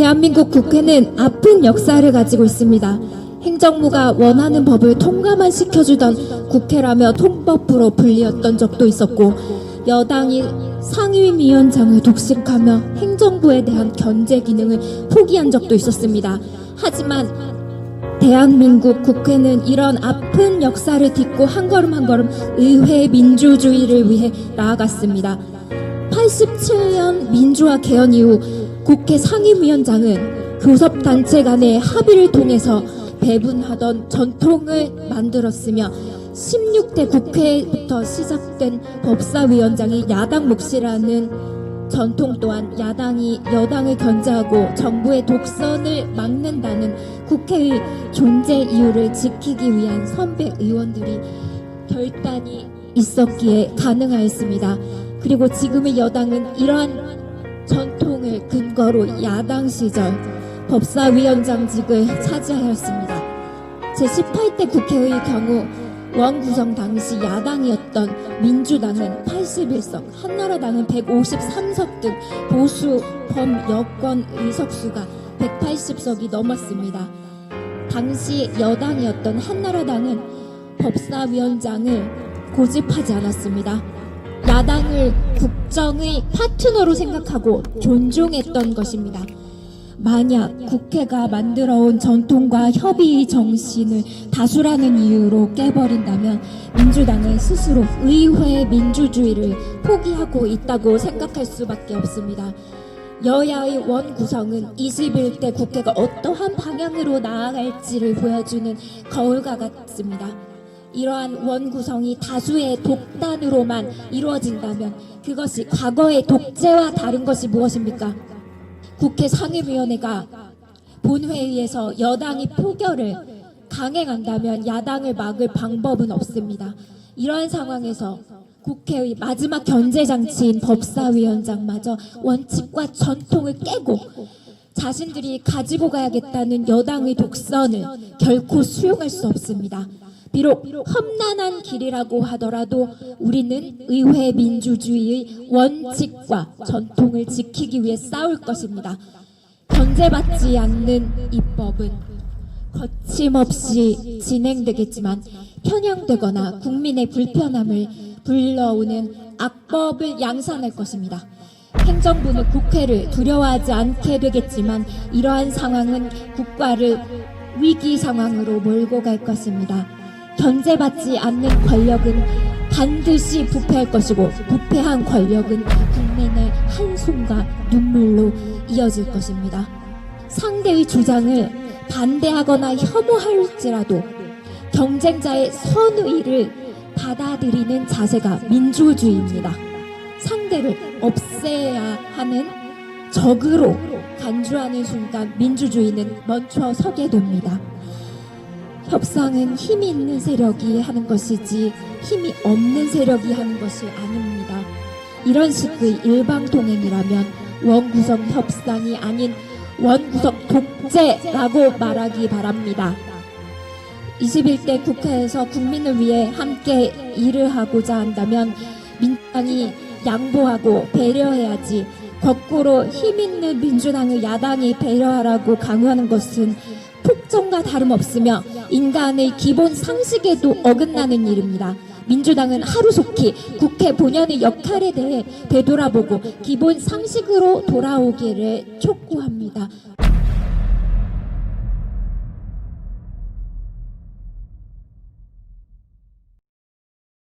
대한민국 국회는 아픈 역사를 가지고 있습니다. 행정부가 원하는 법을 통과만 시켜주던 국회라며 통법부로 불리었던 적도 있었고 여당이 상임위원장을 독식하며 행정부에 대한 견제 기능을 포기한 적도 있었습니다. 하지만 대한민국 국회는 이런 아픈 역사를 딛고 한 걸음 한 걸음 의회 민주주의를 위해 나아갔습니다. 87년 민주화 개헌 이후 국회 상임위원장은 교섭단체 간의 합의를 통해서 배분하던 전통을 만들었으며 16대 국회부터 시작된 법사위원장이 야당 몫이라는 전통 또한 야당이 여당을 견제하고 정부의 독선을 막는다는 국회의 존재 이유를 지키기 위한 선배 의원들이 결단이 있었기에 가능하였습니다. 그리고 지금의 여당은 이러한 전통 을 근거로 야당 시절 법사위원장직을 차지하였습니다. 제18대 국회의 경우 원 구성 당시 야당이었던 민주당은 81석, 한나라당은 153석 등 보수 범 여권 의석수가 180석이 넘었습니다. 당시 여당이었던 한나라당은 법사위원장을 고집하지 않았습니다. 야당을 국정의 파트너로 생각하고 존중했던 것입니다. 만약 국회가 만들어온 전통과 협의의 정신을 다수라는 이유로 깨버린다면 민주당은 스스로 의회 민주주의를 포기하고 있다고 생각할 수밖에 없습니다. 여야의 원 구성은 21대 국회가 어떠한 방향으로 나아갈지를 보여주는 거울과 같습니다. 이러한 원구성이 다수의 독단으로만 이루어진다면 그것이 과거의 독재와 다른 것이 무엇입니까? 국회 상임위원회가 본회의에서 여당이 표결을 강행한다면 야당을 막을 방법은 없습니다. 이러한 상황에서 국회의 마지막 견제 장치인 법사위원장마저 원칙과 전통을 깨고 자신들이 가지고 가야겠다는 여당의 독선을 결코 수용할 수 없습니다. 비록 험난한 길이라고 하더라도 우리는 의회 민주주의의 원칙과 전통을 지키기 위해 싸울 것입니다. 견제받지 않는 입법은 거침없이 진행되겠지만 편향되거나 국민의 불편함을 불러오는 악법을 양산할 것입니다. 행정부는 국회를 두려워하지 않게 되겠지만 이러한 상황은 국가를 위기 상황으로 몰고 갈 것입니다. 견제받지 않는 권력은 반드시 부패할 것이고 부패한 권력은 국민의 한숨과 눈물로 이어질 것입니다. 상대의 주장을 반대하거나 혐오할지라도 경쟁자의 선의를 받아들이는 자세가 민주주의입니다. 상대를 없애야 하는 적으로 간주하는 순간 민주주의는 멈춰 서게 됩니다. 협상은 힘이 있는 세력이 하는 것이지 힘이 없는 세력이 하는 것이 아닙니다. 이런 식의 일방통행이라면 원구성 협상이 아닌 원구성 독재라고 말하기 바랍니다. 21대 국회에서 국민을 위해 함께 일을 하고자 한다면 민주당이 양보하고 배려해야지 거꾸로 힘 있는 민주당을 야당이 배려하라고 강요하는 것은 폭정과 다름없으며 인간의 기본 상식에도 어긋나는 일입니다. 민주당은 하루속히 국회 본연의 역할에 대해 되돌아보고 기본 상식으로 돌아오기를 촉구합니다.